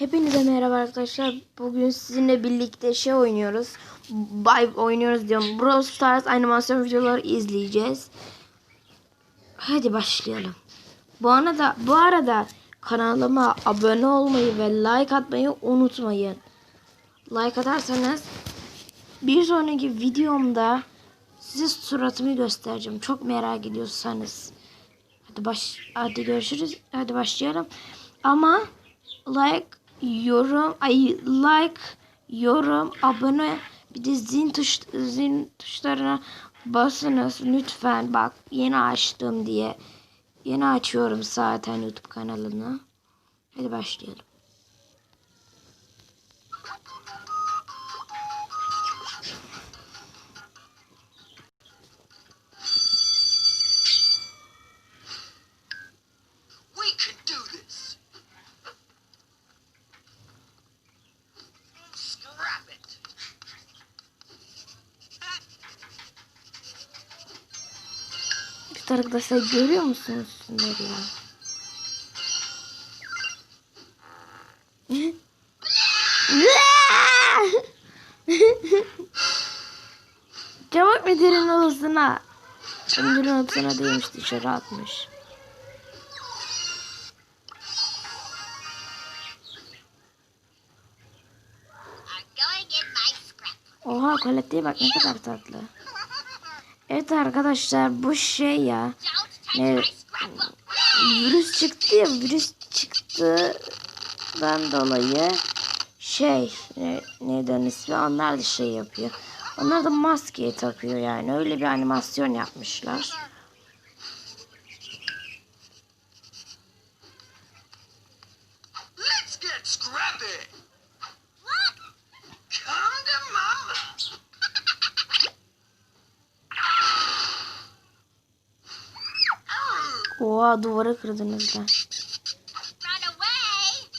Hepinize merhaba arkadaşlar. Bugün sizinle birlikte şey oynuyoruz. Bay oynuyoruz diyorum. Brawl Stars animasyon videoları izleyeceğiz. Hadi başlayalım. Bu arada bu arada kanalıma abone olmayı ve like atmayı unutmayın. Like atarsanız bir sonraki videomda size suratımı göstereceğim. Çok merak ediyorsanız. Hadi baş hadi görüşürüz. Hadi başlayalım. Ama like, yorum, ay like, yorum, abone bir de zil tuş zil tuşlarına basınız lütfen. Bak yeni açtım diye. Yeni açıyorum zaten YouTube kanalını. Hadi başlayalım. İşte arkadaşlar görüyor musunuz şunları ya? Çabuk müdürün odasına. Müdürün odasına değilmiş dışarı atmış. Oha kolektiğe bak ne kadar tatlı. Evet arkadaşlar bu şey ya. Scrapbook. virüs çıktı ya virüs çıktıdan dolayı şey ne, neyden ismi onlar da şey yapıyor. Onlar da maskeyi takıyor yani öyle bir animasyon yapmışlar. Let's get scrappy. Oha duvarı kırdınız lan. Run away.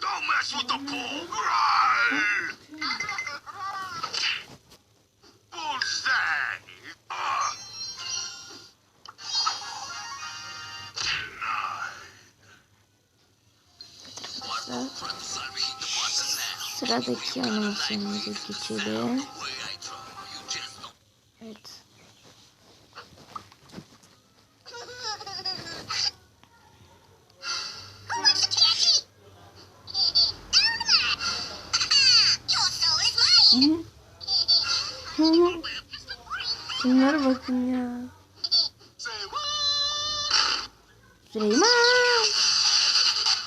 Don't mess with the bull. Sıradaki animasyonumuza geçelim. Evet. Who wants a candy? Your soul is mine. Hı hı. Bunlara bakın ya. Say what? Süleyman.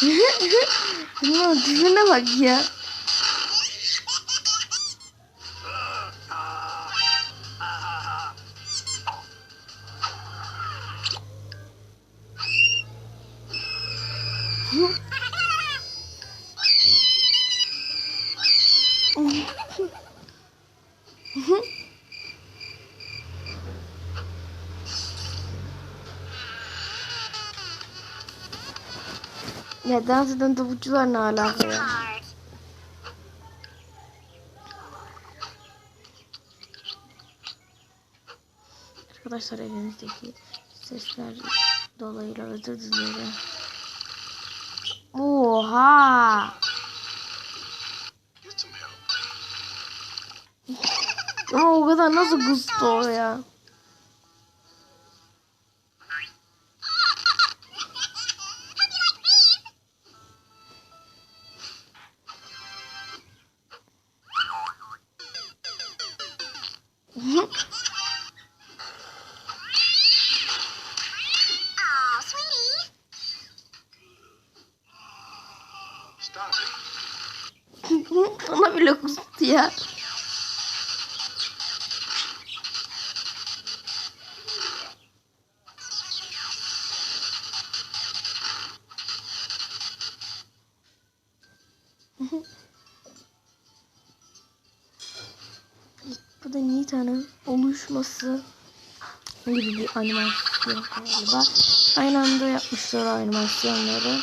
Bunun tipine bak ya. Ya dans eden tavukçular ne alaka ya? Arkadaşlar evimizdeki sesler dolayıyla özür dilerim. Oha! Ama o kadar nasıl gusto ya? Oh, Ona bile kustu ya. Bu da Nita'nın oluşması gibi bir animasyon galiba. Aynı anda yapmışlar animasyonları.